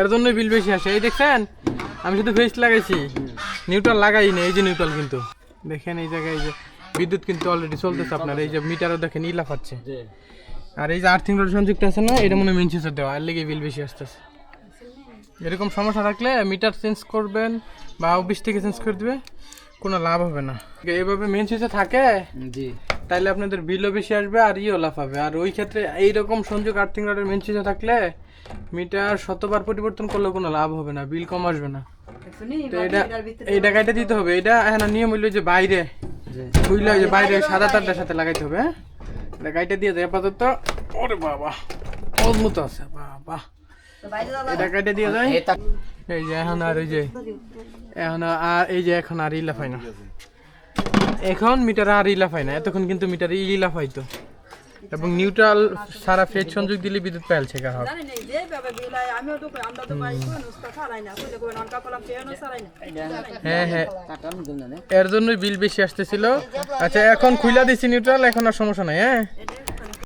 এর জন্য বিল বেশি আসে। এই দেখছেন? আমি শুধু ফেস লাগাইছি। নিউট্রাল লাগাই না এই যে নিউট্রাল কিন্তু। দেখেন এই জায়গায় এই যে বিদ্যুৎ কিন্তু অলরেডি চলতেছে আপনার এই যে মিটারও দেখেন ইলা পাচ্ছে আর এই যে আর্থিং রড সংযুক্ত আছে না এটা মনে হয় মেন দেওয়া এর লেগে বিল বেশি আসতেছে। এরকম সমস্যা থাকলে মিটার চেঞ্জ করবেন বা অফিস থেকে চেঞ্জ করে দিবে কোনো লাভ হবে না। এইভাবে মেন সুইচে থাকে জি। তাইলে আপনাদের বিলও বেশি আসবে আর ইও লাভ হবে আর ওই ক্ষেত্রে এইরকম সংযোগ আর্থিং রডের মেন সুইচে থাকলে মিটার শতবার পরিবর্তন করলেও কোনো লাভ হবে না বিল কম আসবে না। তো এটা দিতে হবে। এটা এখন নিয়ম হইল যে বাইরে। যে বাইরে সাদা তারটার সাথে লাগাইতে হবে হ্যাঁ? এটা গাইটা দিয়ে দেয় আপাতত। ওরে বাবা মজবুত আছে বাবা। এটা দিয়ে যায় এই যে এখন আর ওই যে এখন আর এই যে এখন আর ইলাফাই না। এখন মিটার আর ইলাফ হয় না এতক্ষণ কিন্তু মিটার হয়তো এবং নিউট্রাল সারা ফেজ সংযোগ দিলে বিদ্যুৎ পাইল ছেকা হবে জানি না যে ভাবে বিলাই আমিও তো আমরা তো পাই কোন উস্তা না কইলে কই ননকা কলাম কেন ছাড়াই না। হ্যাঁ হ্যাঁ। এর জন্যই বিল বেশি আসতেছিল। আচ্ছা এখন খুইলা দিছি নিউট্রাল এখন আর সমস্যা নাই হ্যাঁ?